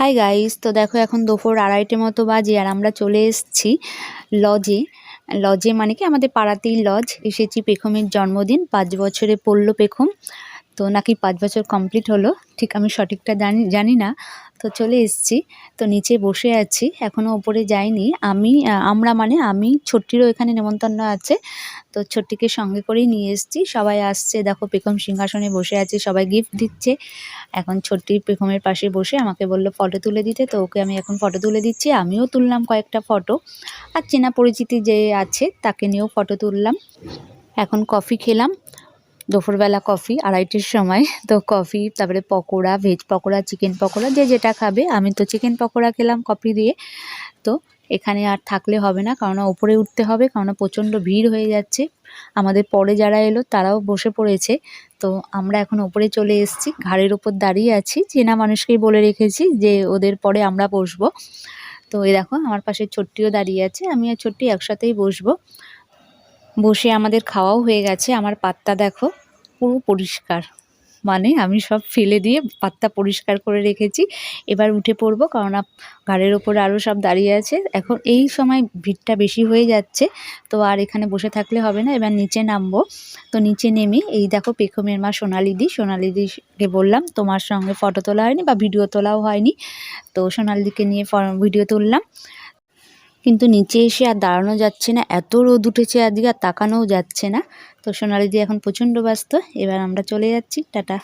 Hi guys তো দেখো এখন দুপুর আড়াইটে মতো বাজে আর আমরা চলে এসেছি লজে লজে মানে কি? আমাদের পাড়াতেই লজ এসেছি পেখমের জন্মদিন, পাঁচ বছরে পড়ল পেখম। তো নাকি পাঁচ বছর কমপ্লিট হলো, ঠিক আমি সঠিকটা জানি জানি না। তো চলে এসেছি, তো নিচে বসে আছি এখনও ওপরে যাইনি। আমি, আমরা মানে আমি, ছোট্টিরও এখানে নেমন্তন্ন আছে, তো ছোট্টিকে সঙ্গে করেই নিয়ে এসেছি। সবাই আসছে, দেখো পেখম সিংহাসনে বসে আছে, সবাই গিফট দিচ্ছে। এখন ছোট্টি পেখমের পাশে বসে আমাকে বলল ফটো তুলে দিতে? তো ওকে আমি এখন ফটো তুলে দিচ্ছি, আমিও তুললাম কয়েকটা ফটো আর চেনা পরিচিতি যে আছে, তাকে নিয়েও ফটো তুললাম। এখন কফি খেলাম দুপুরবেলা কফি, আড়াইটের সময় তো কফি, তারপরে পকোড়া ভেজ পকোড়া চিকেন পকোড়া, যে যেটা খাবে। আমি তো চিকেন পকোড়া খেলাম কফি দিয়ে। তো এখানে আর থাকলে হবে না কারণ ওপরে উঠতে হবে কারণ প্রচণ্ড ভিড় হয়ে যাচ্ছে। আমাদের পরে যারা এলো, তারাও বসে পড়েছে। তো আমরা এখন ওপরে চলে এসেছি, ঘাড়ের ওপর দাঁড়িয়ে আছি। চেনা মানুষকেই বলে রেখেছি যে ওদের পরে আমরা বসবো। তো এই দেখো, আমার পাশে ছোট্টিও দাঁড়িয়ে আছে আমি আর ছোট্টি একসাথেই বসবো। বসে আমাদের খাওয়াও হয়ে গেছে। আমার পাত্তা দেখো পুরো পরিষ্কার। মানে আমি সব ফেলে দিয়ে পাত্তা পরিষ্কার করে রেখেছি। এবার উঠে পড়ব কারণ ঘাড়ের ওপরে আরও সব দাঁড়িয়ে আছে। এখন এই সময় ভিড়টা বেশি হয়ে যাচ্ছে। তো আর এখানে বসে থাকলে হবে না। এবার নিচে নামবো। তো নিচে নেমে এই দেখো পেখমের মা সোনালিদি। সোনালিদিকে বললাম, তোমার সঙ্গে ফটো তোলা হয়নি বা ভিডিও তোলাও হয়নি। তো সোনালিদিকে নিয়ে ভিডিও তুললাম। কিন্তু নিচে এসে আর দাঁড়ানো যাচ্ছে না। এত রোদ উঠেছে আজকে আর তাকানোও যাচ্ছে না। তো সোনালি দিয়ে এখন প্রচণ্ড ব্যস্ত। এবার আমরা চলে যাচ্ছি। টাটা।